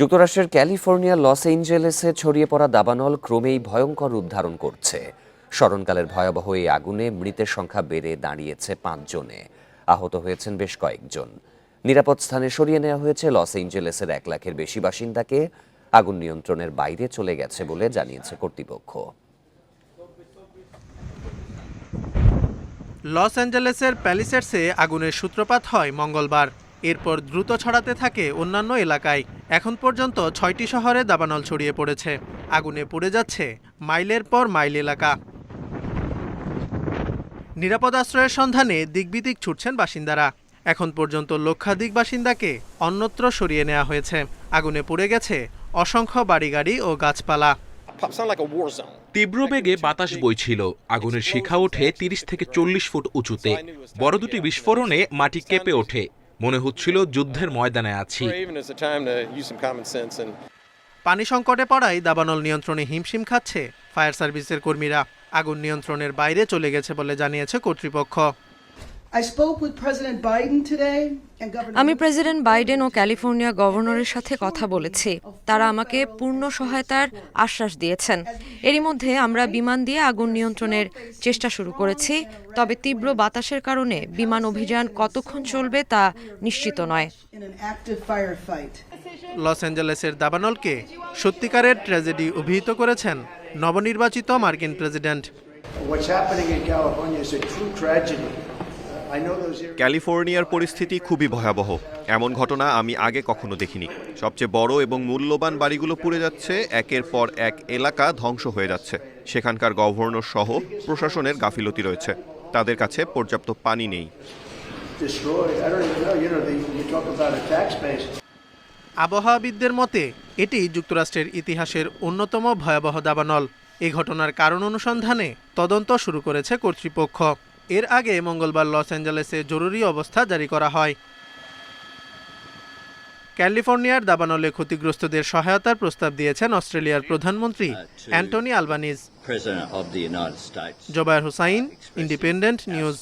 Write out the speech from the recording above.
যুক্তরাষ্ট্রের California, loss এঞ্জেলেসে ছড়িয়ে পড়া দাবানল ক্রমেই ভয়ঙ্কর রূপ ধারণ করছে। স্মরণকালের ভয়াবহ এই আগুনে মৃতের সংখ্যা বেড়ে দাঁড়িয়েছে পাঁচজনে। আহত হয়েছেন বেশ কয়েকজন। নিরাপদ স্থানে সরিয়ে নেওয়া হয়েছে লস এঞ্জেলেসের এক লাখের বেশি বাসিন্দাকে। আগুন নিয়ন্ত্রণের বাইরে চলে গেছে বলে জানিয়েছে কর্তৃপক্ষ। লস অ্যাঞ্জেলেসের প্যালিসেটসে আগুনের সূত্রপাত হয় মঙ্গলবার। এরপর দ্রুত ছড়াতে থাকে অন্যান্য এলাকায়। এখন পর্যন্ত ছয়টি শহরে দাবানল ছড়িয়ে পড়েছে। আগুনে পড়ে যাচ্ছে মাইলের পর মাইল এলাকা। নিরাপদ আশ্রয়ের সন্ধানে দিকবিদিক ছুটছেন বাসিন্দারা। এখন পর্যন্ত লক্ষাধিক বাসিন্দাকে অন্যত্র সরিয়ে নেওয়া হয়েছে। আগুনে পুড়ে গেছে অসংখ্য বাড়িগাড়ি ও গাছপালা. তীব্র বেগে বাতাস বইছিল। আগুনের শিখা ওঠে তিরিশ থেকে চল্লিশ ফুট উঁচুতে। বড় দুটি বিস্ফোরণে মাটি কেঁপে ওঠে। মনে হচ্ছিল যুদ্ধের ময়দানে আছি। পানি সংকটে পড়ায় দাবানল নিয়ন্ত্রণে হিমশিম খাচ্ছে। ফায়ার সার্ভিসের কর্মীরা আগুন নিয়ন্ত্রণের বাইরে চলে গেছে বলে জানিয়েছে কর্তৃপক্ষ। আমি প্রেসিডেন্ট বাইডেন ও ক্যালিফোর্নিয়া গভর্নরের সাথে কথা বলেছি। তারা আমাকে পূর্ণ সহায়তার আশ্বাস দিয়েছেন। এরই মধ্যে আমরা বিমান দিয়ে আগুন নিয়ন্ত্রণের চেষ্টা শুরু করেছি তবে তীব্র বাতাসের কারণে বিমান অভিযান কতক্ষণ চলবে তা নিশ্চিত নয়. লস অ্যাঞ্জেলেসের দাবানলকে সত্যিকারের ট্র্যাজেডি অভিহিত করেছেন নবনির্বাচিত মার্কিন president. What's happening in California is a true tragedy. ক্যালিফোর্নিয়ার পরিস্থিতি খুবই ভয়াবহ। এমন ঘটনা আমি আগে কখনো দেখিনি। সবচেয়ে বড় এবং মূল্যবান বাড়িগুলো পুড়ে যাচ্ছে, একের পর এক এলাকা ধ্বংস হয়ে যাচ্ছে। সেখানকার গভর্নর সহ প্রশাসনের গাফিলতি রয়েছে। তাদের কাছে পর্যাপ্ত পানি নেই. আবহাওয়াবিদদের মতে, এটি যুক্তরাষ্ট্রের ইতিহাসের অন্যতম ভয়াবহ দাবানল। এই ঘটনার কারণ অনুসন্ধানে তদন্ত শুরু করেছে কর্তৃপক্ষ। এর আগে মঙ্গলবার লস অ্যাঞ্জেলেসে জরুরি অবস্থা জারি করা হয় ক্যালিফোর্নিয়ার দাবানলে ক্ষতিগ্রস্তদের সহায়তার প্রস্তাব দিয়েছেন অস্ট্রেলিয়ার প্রধানমন্ত্রী Anthony Albanese. Zobayer Hussain Independent News.